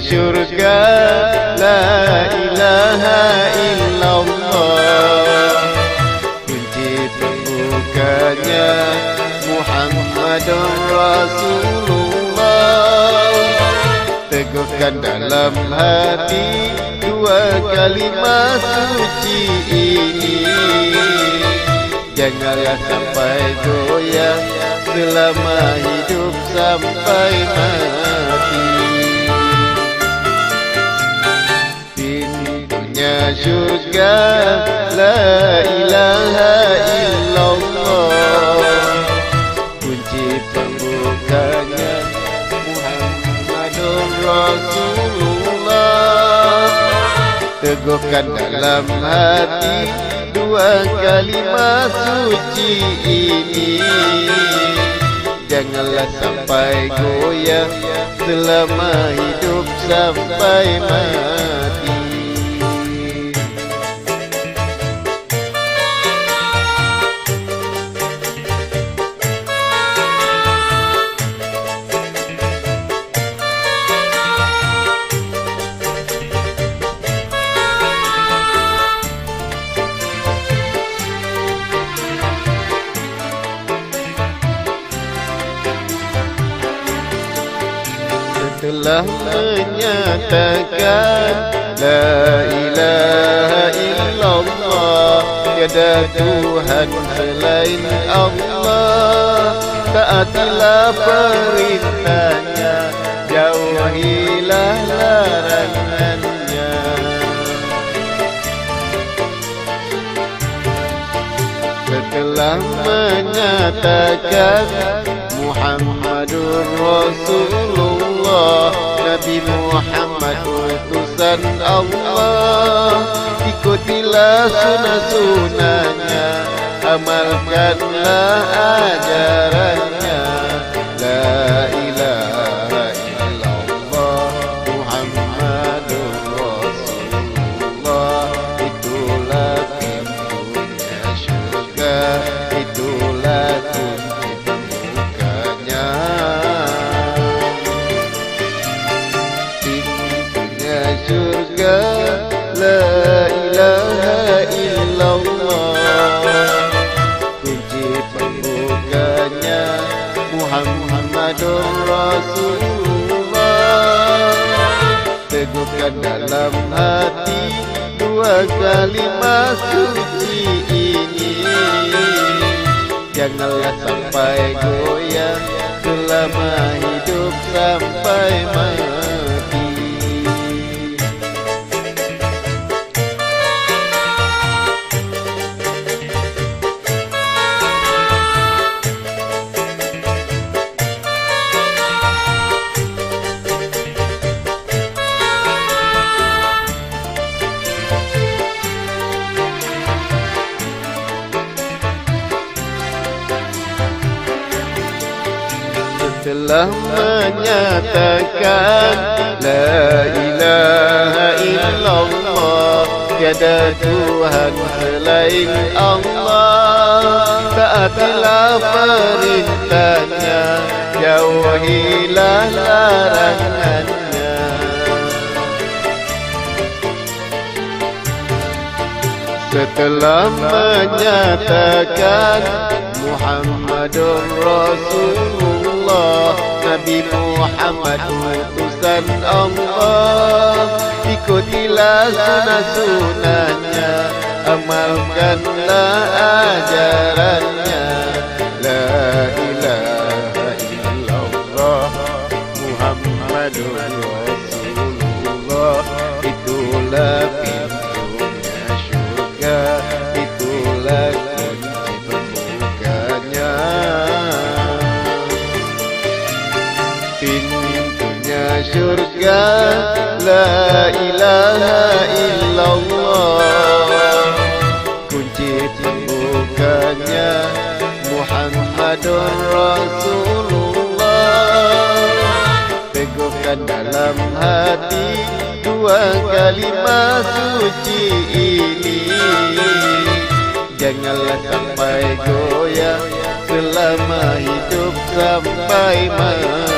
syurga La ilaha illallah. Kunci terbukanya Muhammadun Rasulullah. Teguhkan dalam hati Dua kalimah suci ini. Janganlah sampai goyang Selama hidup sampai mati. Pintunya syurga La ilaha illallah. Kunci pembukanya Muhammadur Rasulullah. Teguhkan dalam hati Dua kalimat suci ini. Janganlah sampai goyah Selama hidup sampai mati telah menyatakan La ilaha illallah Tiada Tuhan selain Allah. Taatilah perintahnya Jauhilah larangannya. Setelah menyatakan Muhammadur Rasulullah Nabi Muhammad utusan Allah. Ikutilah sunnah-sunnahnya Amalkanlah ajarannya محمد Rasulullah Teguhkan dalam hati Dua kalimat suci ini Janganlah sampai goyah Selama hidup sampai mati telah menyatakan La ilaha illallah Tiada Tuhan selain Allah. Taatilah perintahnya Jauhilah larangannya. Setelah menyatakan Muhammadur Rasulullah Nabi Muhammad utusan Allah. Ikutilah sunnah-sunnahnya Amalkanlah ajarannya. La ilaha illallah Muhammadur Rasulullah syurga La ilaha illallah. Kunci pembukanya Muhammadur Rasulullah. Teguhkan dalam hati Dua kalimat suci ini. Janganlah sampai goyah Selama hidup sampai mati